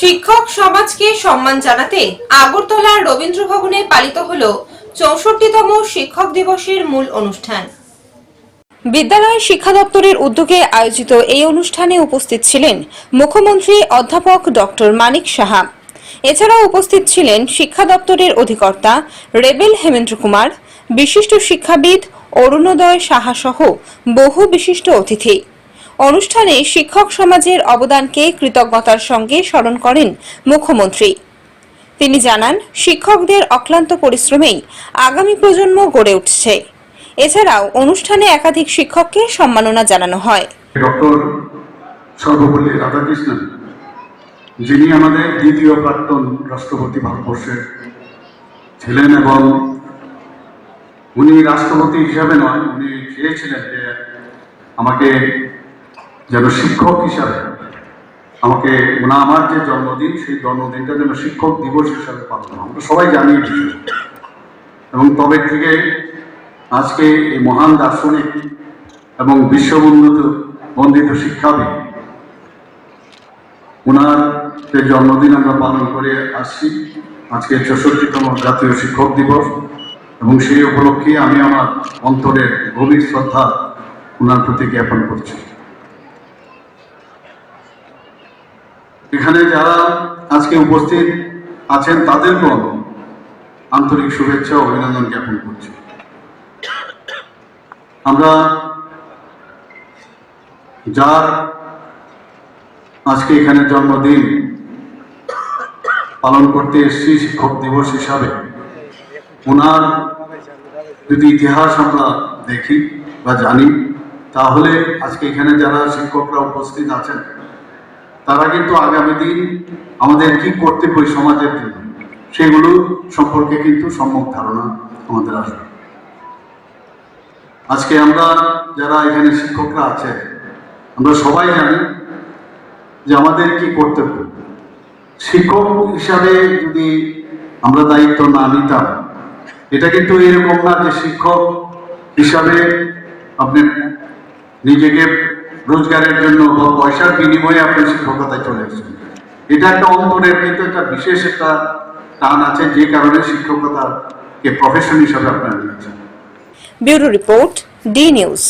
শিক্ষক সমাজকে সম্মান জানাতে আগরতলার রবীন্দ্র ভবনে পালিত হল চৌষট্টিতম শিক্ষক দিবসের মূল অনুষ্ঠান। বিদ্যালয় শিক্ষা দপ্তরের উদ্যোগে আয়োজিত এই অনুষ্ঠানে উপস্থিত ছিলেন মুখ্যমন্ত্রী অধ্যাপক ডক্টর মানিক সাহা। এছাড়াও উপস্থিত ছিলেন শিক্ষা দপ্তরের অধিকর্তা রেবেল হেমেন্দ্র কুমার, বিশিষ্ট শিক্ষাবিদ অরুণোদয় সাহা সহ বহু বিশিষ্ট অতিথি। অনুষ্ঠানে শিক্ষক সমাজের অবদানকে কৃতজ্ঞতার সঙ্গে স্মরণ করেন মুখ্যমন্ত্রী। তিনি জানান, শিক্ষকদের অক্লান্ত পরিশ্রমেই আগামী প্রজন্ম গড়ে উঠছে। এছাড়াও অনুষ্ঠানে একাধিক শিক্ষককে সম্মাননা জানানো হয়। ডক্টর সর্বপল্লী রাধাকৃষ্ণন, যিনি আমাদের দ্বিতীয় প্রাক্তন রাষ্ট্রপতি ভারতবর্ষের ছিলেন এবং উনি রাষ্ট্রপতি হিসাবে নয়, উনি চেয়েছিলেন যে আমাকে যেন শিক্ষক হিসাবে আমাকে মানে আমার যে জন্মদিন, সেই জন্মদিনটা যেন শিক্ষক দিবস হিসাবে পালন। আমরা সবাই জানি এবং তবে থেকে আজকে এই মহান দার্শনিক এবং বিশ্ববন্ধিত বন্দিত শিক্ষাবিদ ওনার যে জন্মদিন আমরা পালন করে আসছি, আজকে চৌষট্টিতম জাতীয় শিক্ষক দিবস, এবং সেই উপলক্ষে আমি আমার অন্তরের গভীর শ্রদ্ধা ওনার প্রতি জ্ঞাপন করছি এখানে যারা আজকে উপস্থিত আছেন, তাদেরকেও আন্তরিক শুভেচ্ছা অভিনন্দন জ্ঞাপন করছি। আমরা যার আজকে এখানে জন্মদিন পালন করতে এসেছি শিক্ষক দিবস হিসাবে, ওনার যদি ইতিহাস আমরা দেখি বা জানি, তাহলে আজকে এখানে যারা শিক্ষকরা উপস্থিত আছেন তারা কিন্তু আগামী দিন আমাদের কি করতে হবে সমাজের জন্য? সেগুলো সম্পর্কে কিন্তু সম্যক ধারণা আমাদের আসবে। আজকে আমরা যারা এখানে শিক্ষকরা আছে, আমরা সবাই জানি যে আমাদের কি কর্তব্য। শিক্ষক হিসাবে যদি আমরা দায়িত্ব না নিতাম, এটা কিন্তু এরকম না যে শিক্ষক হিসাবে আপনি নিজেকে রোজগারের জন্য বা পয়সার বিনিময়ে আপনি শিক্ষকতায় চলে এসেছেন। এটা একটা অন্তরের, কিন্তু একটা বিশেষ একটা টান আছে যে কারণে শিক্ষকতাকে প্রফেশন হিসাবে আপনারা নিয়েছেন। Bureau report, D news.